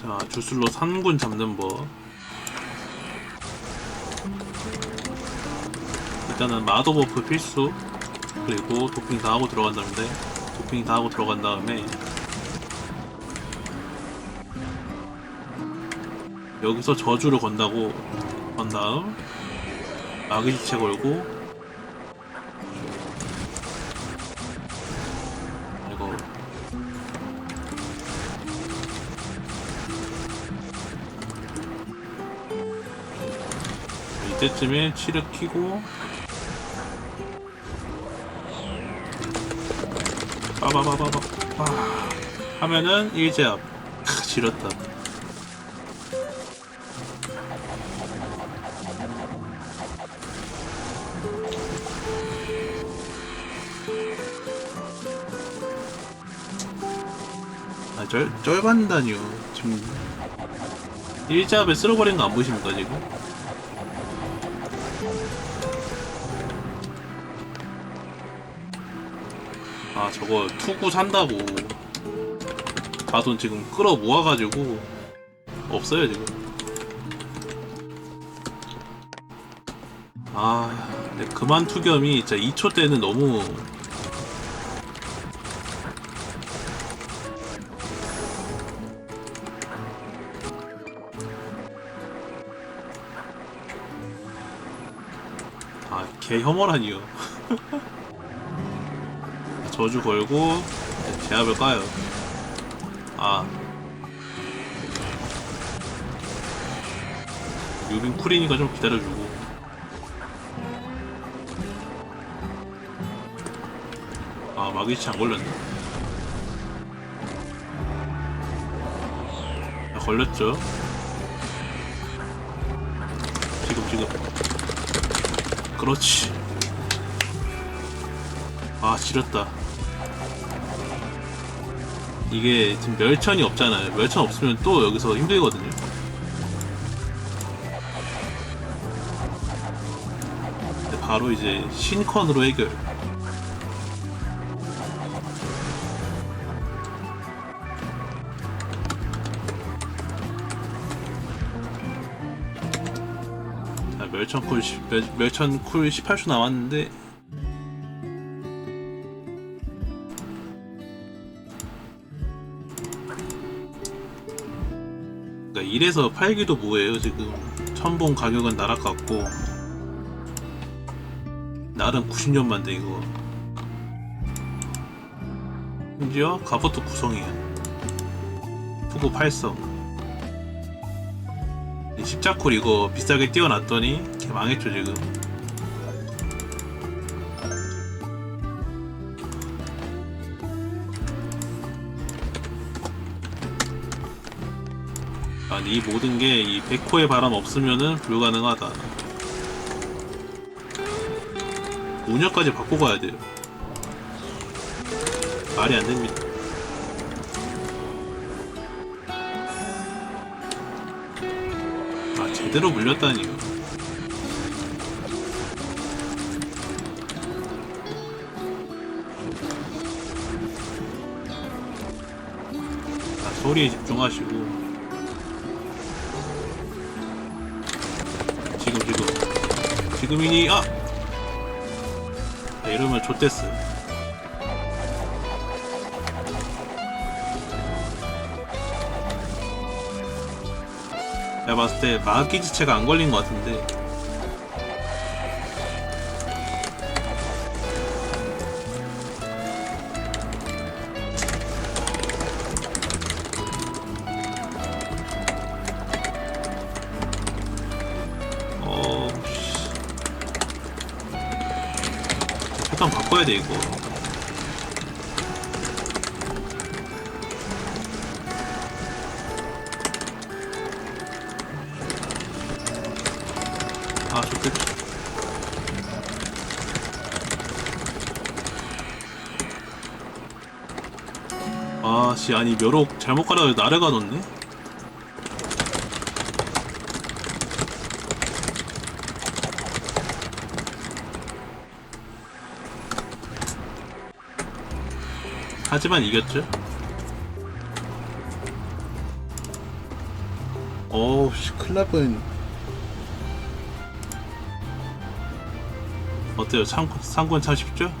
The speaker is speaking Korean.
자, 주술로 산군 잡는 법. 일단은 마더 버프 필수. 그리고 도핑 다 하고 들어간다는데, 도핑 다 하고 들어간 다음에, 여기서 저주를 건다고, 건 다음, 마귀지체 걸고, 이때쯤에 치를 키고 빠바바바바 빠 하면은 일제압 크 지렸다 아, 쩔, 쩔받는다니요. 지금, 일자압에 쓸어버린 거 안 보이십니까, 지금? 아 저거 투구 산다고. 가돈 지금 끌어 모아가지고 없어요 지금. 아 근데 그만 투겸이 진짜 2초 때는 너무 아 개 혐오라니요 저주 걸고 제압을 까요. 아 유빈 쿨이니까 좀 기다려주고 아 마귀치 안 걸렸네. 아, 걸렸죠. 지금 지금 그렇지. 아 지렸다. 이게 지금 멸천이 없잖아요. 멸천 없으면 또 여기서 힘들거든요. 바로 이제 신컨으로 해결. 자, 멸천 쿨, 10, 멸, 멸천 쿨 18초 남았는데 그러니까 이래서 팔기도 뭐예요 지금? 천봉 가격은 날아갔고. 나름 90년 만데 이거. 심지어 갑옷도 구성이야 투구 8성. 십자쿨 이거 비싸게 띄워놨더니 개 망했죠 지금 아니 이 모든 게 이 백호의 바람 없으면은 불가능하다. 5년까지 바꿔 가야 돼요. 말이 안 됩니다. 아 제대로 물렸다니요. 아, 소리에 집중하시고 지금 지금이니 아! 네, 이러면 좆됐어 내가 봤을 때 마귀 지체가 안 걸린 것 같은데 패턴 바꿔야 돼 이거. 아 좋겠다 아씨 아니 묘록 잘못 깔아서 나를 가뒀네 하지만 이겼죠 어우 씨 큰일 날 어때요? 상, 상권 차십죠?